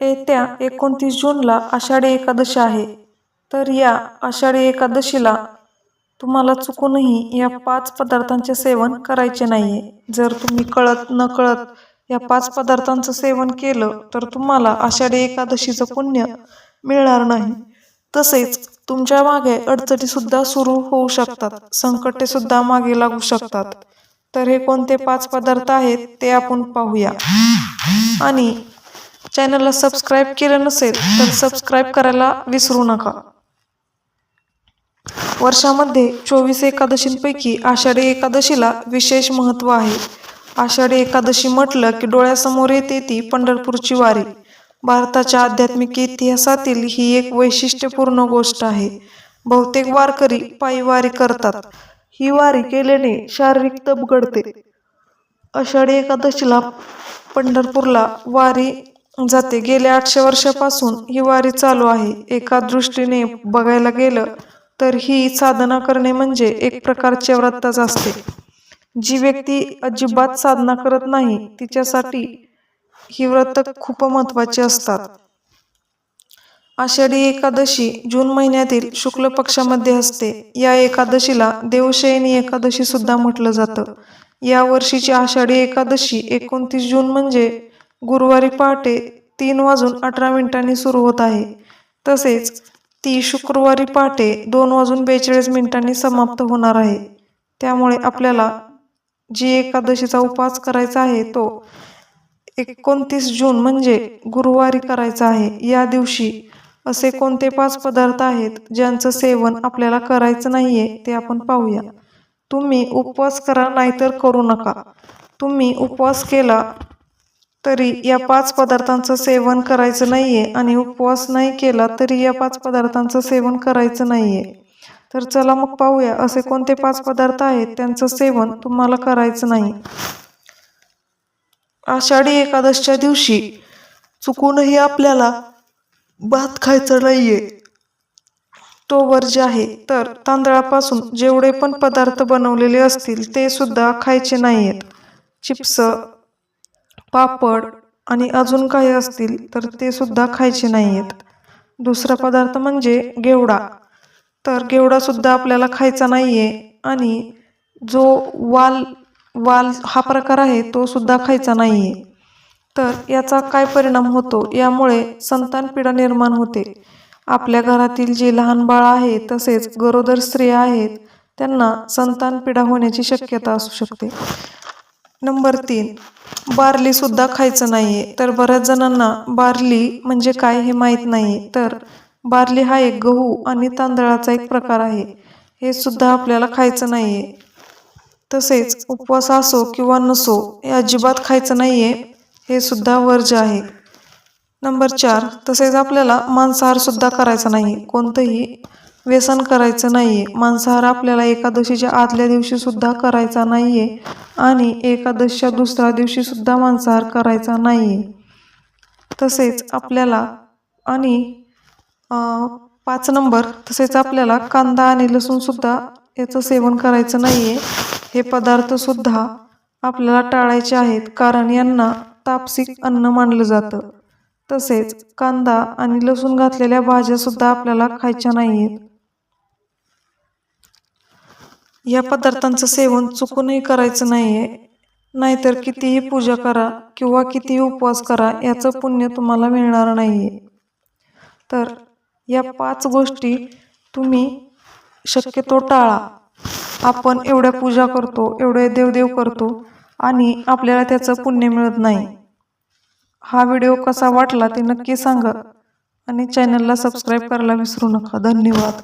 येत्या एकोणतीस जूनला आषाढी एकादशी आहे. तर या आषाढी एकादशीला तुम्हाला चुकूनही या पाच पदार्थांचे सेवन करायचे नाहीये. जर तुम्ही कळत नकळत या पाच पदार्थांचं सेवन केलं तर तुम्हाला आषाढी एकादशीचं पुण्य मिळणार नाही. तसेच तुमच्या मागे अडचणीसुद्धा सुरू होऊ शकतात. संकटेसुद्धा मागे लागू शकतात. तर हे कोणते पाच पदार्थ आहेत ते आपण पाहूया. आणि चॅनलला सबस्क्राईब केलं नसेल तर सबस्क्राईब करायला विसरू नका. वर्षामध्ये चोवीस एकादशींपैकी आषाढी एकादशीला विशेष महत्त्व आहे. आषाढी एकादशी म्हटलं की डोळ्यासमोर येते ती पंढरपूरची वारी. भारताच्या आध्यात्मिक इतिहासातील ही एक वैशिष्ट्यपूर्ण गोष्ट आहे. बहुतेक वारकरी पायी वारी करतात. ही वारी केल्याने शारीरिक तप घडते. आषाढी एकादशीला पंढरपूरला वारी जाते. गेल्या आठशे वर्षापासून ही वारी चालू आहे. एका दृष्टीने बघायला गेलं तर ही साधना करणे म्हणजे एक प्रकारचे व्रतच असते. जी व्यक्ती अजिबात साधना करत नाही तिच्यासाठी ही व्रत खूप महत्वाची असतात. आषाढी एकादशी जून महिन्यातील शुक्ल पक्षामध्ये असते. या एकादशीला देवशयनी एकादशी सुद्धा म्हटलं जातं. या वर्षीची आषाढी एकादशी एकोणतीस जून म्हणजे गुरुवारी पहाटे तीन वाजून अठरा मिनिटांनी सुरू होत आहे. तसेच ती शुक्रवारी पहाटे दोन वाजून बेचाळीस मिनिटांनी समाप्त होणार आहे. त्यामुळे आपल्याला जी एकादशीचा उपवास करायचा आहे तो एकोणतीस जून म्हणजे गुरुवारी करायचा आहे. या दिवशी असे कोणते पाच पदार्थ आहेत ज्यांचं सेवन आपल्याला करायचं नाहीये ते आपण पाहूया. तुम्ही उपवास करा नाहीतर करू नका. तुम्ही उपवास केला तरी या पाच पदार्थांचं सेवन करायचं नाहीये आणि उपवास नाही केला तरी या पाच पदार्थांचं सेवन करायचं नाहीये. तर चला मग पाहूया असे कोणते पाच पदार्थ आहेत त्यांचं सेवन तुम्हाला करायचं नाही. आषाढी एकादशच्या दिवशी चुकूनही आपल्याला भात खायचं नाहीये. तो जे आहे तर तांदळापासून जेवढे पण पदार्थ बनवलेले असतील ते सुद्धा खायचे नाहीयेत. चिप्स पापड आणि अजून काही असतील तर ते सुद्धा खायचे नाहीयेत. दुसरा पदार्थ म्हणजे गेवडा. तर गेवडा सुद्धा आपल्याला खायचा नाहीये आणि जो वाल वाल हा प्रकार आहे तो सुद्धा खायचा नाहीये. तर याचा काय परिणाम होतो? यामुळे संतान पिढा निर्माण होते. आपल्या घरातील जे लहान बाळ आहे तसेच गरोदर स्त्रिया आहेत त्यांना संतान पिढा होण्याची शक्यता असू शकते. नंबर तीन. बार्ली सुद्धा खायचं नाहीये. तर बऱ्याच जणांना बार्ली म्हणजे काय हे माहीत नाही तर बार्ली हा एक गहू आणि तांदळाचा एक प्रकार आहे. हे सुद्धा आपल्याला खायचं नाहीये. तसेच उपवास असो किंवा नसो हे अजिबात खायचं नाहीये. हे सुद्धा वर्ज आहे. नंबर चार. तसेच आपल्याला मांसाहार सुद्धा करायचा नाही. कोणतंही व्यसन करायचं नाहीये. मांसाहार आपल्याला एकादशीच्या आदल्या दिवशी सुद्धा करायचा नाहीये आणि एकादशीच्या दुसऱ्या दिवशी सुद्धा मांसाहार करायचा नाहीये. तसेच आपल्याला आणि पाच नंबर तसेच आपल्याला कांदा आणि लसूण सुद्धा याचं सेवन करायचं नाहीये. हे पदार्थ सुद्धा आपल्याला टाळायचे आहेत कारण यांना तापसिक अन्न मानलं जातं. तसेच कांदा आणि लसूण घातलेल्या भाज्या सुद्धा आपल्याला खायच्या नाहीयेत. या पदार्थांचं सेवन चुकूनही करायचं नाहीये. नाहीतर कितीही पूजा करा किंवा कितीही उपवास करा याचं पुण्य तुम्हाला मिळणार नाहीये. तर या पाच गोष्टी तुम्ही शक्यतो टाळा. आपण एवढ्या पूजा करतो एवढे देवदेव करतो आणि आपल्याला त्याचं पुण्य मिळत नाही. हा व्हिडिओ कसा वाटला ते नक्की सांगा आणि चॅनलला सबस्क्राईब करायला विसरू नका. धन्यवाद.